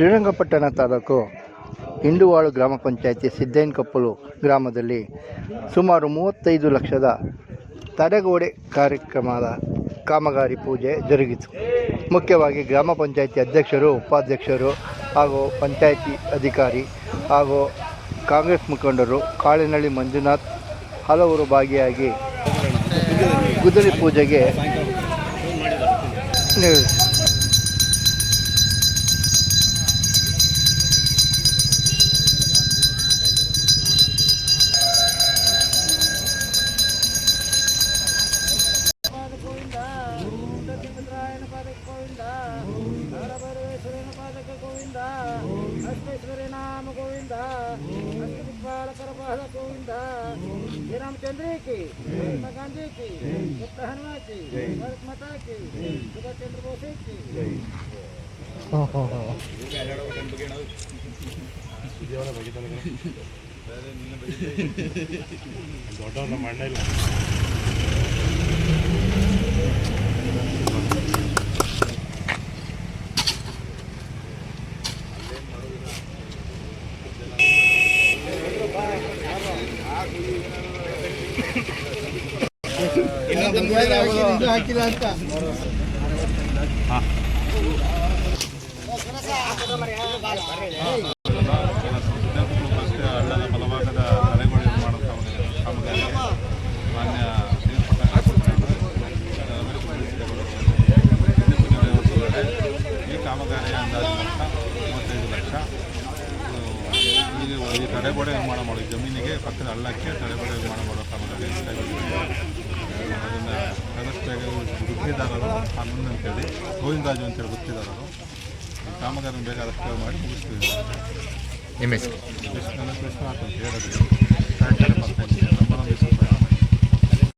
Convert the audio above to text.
ಶ್ರೀರಂಗಪಟ್ಟಣ ತಾಲೂಕು ಹಿಂಡುವಾಳು ಗ್ರಾಮ ಪಂಚಾಯಿತಿ ಸಿದ್ದೇನಕಪ್ಪಲು ಗ್ರಾಮದಲ್ಲಿ ಸುಮಾರು ಮೂವತ್ತೈದು ಲಕ್ಷದ ತಡೆಗೋಡೆ ಕಾರ್ಯಕ್ರಮದ ಕಾಮಗಾರಿ ಪೂಜೆ ಜರುಗಿತು. ಮುಖ್ಯವಾಗಿ ಗ್ರಾಮ ಪಂಚಾಯಿತಿ ಅಧ್ಯಕ್ಷರು, ಉಪಾಧ್ಯಕ್ಷರು ಹಾಗೂ ಪಂಚಾಯಿತಿ ಅಧಿಕಾರಿ ಹಾಗೂ ಕಾಂಗ್ರೆಸ್ ಮುಖಂಡರು, ಕಾಳಿನಳ್ಳಿ ಮಂಜುನಾಥ್ ಹಲವರು ಭಾಗಿಯಾಗಿ ಗುದರಿ ಪೂಜೆಗೆ ದಕ್ಷಿಣರಾಯಣ ಪಾದಕ್ಕೆ ಗೋವಿಂದ ಹರಭೈರವೇಶ್ವರನ ಪಾದಕ್ಕೆ ಗೋವಿಂದ ಅಷ್ಟೇಶ್ವರಿ ನಾಮ ಗೋವಿಂದ ಅಷ್ಟದಿಕ್ಪಾಲಕರ ಪಾದ ಗೋವಿಂದ ಶ್ರೀರಾಮಚಂದ್ರ ಕಿ ಮಹಾತ್ಮ ಗಾಂಧಿ ಕಿ ಗುಪ್ತ ಹನುಮ ಕಿ ಭಾರತ್ ಹಳ್ಳದ ಬಲಭಾಗದ ಕಾಮಗಾರಿ- ಮಾನ್ಯ ಈ ಕಾಮಗಾರಿಯ ಅಂದಾಜು ಮೊತ್ತ ಮೂವತ್ತೈದು ಲಕ್ಷ. ಈ ತಡೆಗೋಡೆ ನಿರ್ಮಾಣ ಮಾಡೋ ಜಮೀನಿಗೆ ಪಕ್ಕದ ಹಳ್ಳಕ್ಕೆ ತಡೆಗೋಡೆ ನಿರ್ಮಾಣ ಮಾಡೋ ಕಾಮಗಾರಿ ಅದನ್ನು ಕನಸ್ಬೇಗ ಗುತ್ತಿದಾರರು ಕಾನೂನು ಅಂತೇಳಿ ಗೋವಿಂದರಾಜು ಅಂತೇಳಿ ಗುತ್ತಿದಾರರು ಈ ಬೇಕಾದಷ್ಟು ಬೇಗ ಆದಷ್ಟು ಮಾಡಿ ಮುಗಿಸ್ತೀವಿ ಎಂ ಎಸ್ ವಿಶ್ವನಾಥ್ ವಿಶ್ವನಾಥ್ ಅಂತ ಹೇಳಿದ್ವಿ ಕಾರ್ಯಕ್ರಮ ಬರ್ತಾ ಇದ್ದೀನಿ ನಂಬರ್ ಒಂದು